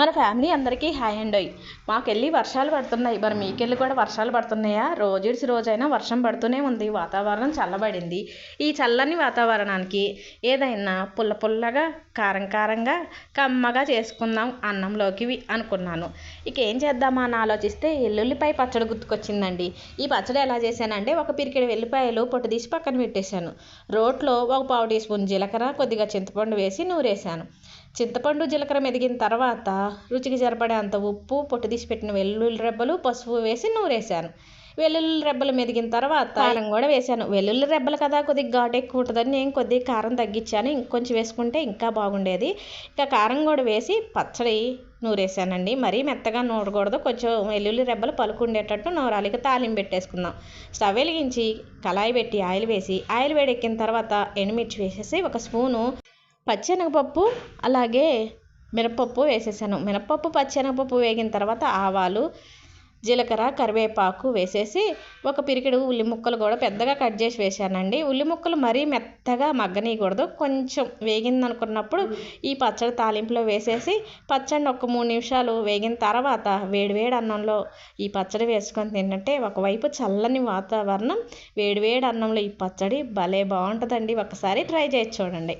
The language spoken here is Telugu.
మన ఫ్యామిలీ అందరికీ హాయ్ అండ్. అయ్యి మాకెళ్ళి వర్షాలు పడుతున్నాయి. మరి మీకెళ్ళి కూడా వర్షాలు పడుతున్నాయా? రోజుడిసి రోజైనా వర్షం పడుతూనే ఉంది. వాతావరణం చల్లబడింది. ఈ చల్లని వాతావరణానికి ఏదైనా పుల్ల పుల్లగా కారం కారంగా కమ్మగా చేసుకుందాం అన్నంలోకి అనుకున్నాను. ఇక ఏం చేద్దామా అని ఆలోచిస్తే ఎల్లుల్లిపాయ పచ్చడి గుర్తుకొచ్చిందండి. ఈ పచ్చడి ఎలా చేశానంటే ఒక పిరికిడి వెల్లిపాయలు పొట్టు తీసి పక్కన పెట్టేశాను. రోట్లో ఒక పావు టీ స్పూన్ జీలకర్ర కొద్దిగా చింతపండు వేసి నూరేశాను. చింతపండు జీలకర్ర మెదిగిన తర్వాత రుచికి సరిపడేంత ఉప్పు పొట్టు తీసి పెట్టిన వెల్లుల్లి రెబ్బలు పసుపు వేసి నూరేశాను. వెల్లుల్లి రెబ్బలు మెదిగిన తర్వాత కారం కూడా వేశాను. వెల్లుల్లి రెబ్బలు కదా కొద్దిగా ఘాటు ఎక్కువ ఉంటుందని నేను కొద్దిగా కారం తగ్గించాను. ఇంకొంచెం వేసుకుంటే ఇంకా బాగుండేది. ఇంకా కారం కూడా వేసి పచ్చడి నూరేసానండి మరీ మెత్తగా నూరకూడదు. కొంచెం వెల్లుల్లి రెబ్బలు పలుకుండేటట్టు నూరాలి ఇక తాలింపు పెట్టేసుకుందాం. స్టవ్ వెలిగించి కళాయి పెట్టి ఆయిల్ వేసి ఆయిల్ వేడెక్కిన తర్వాత ఎండుమిర్చి వేసేసి ఒక స్పూను పచ్చెనగపప్పు అలాగే మినపప్పు వేసేసాను. మినపప్పు పచ్చెనగపప్పు వేగిన తర్వాత ఆవాలు జీలకర్ర కరివేపాకు వేసేసి ఒక పిరికెడు ఉల్లి ముక్కలు కూడా పెద్దగా కట్ చేసి వేసానండి ఉల్లి ముక్కలు మరీ మెత్తగా మగ్గనీయకూడదు. కొంచెం వేగింది అనుకున్నప్పుడు ఈ పచ్చడి తాలింపులో వేసేసి పచ్చడి ఒక మూడు నిమిషాలు వేగిన తర్వాత వేడివేడి అన్నంలో ఈ పచ్చడి వేసుకొని తిన్నట్టే ఒకవైపు చల్లని వాతావరణం వేడివేడి అన్నంలో ఈ పచ్చడి భలే బాగుంటుందండి. ఒకసారి ట్రై చేసి చూడండి.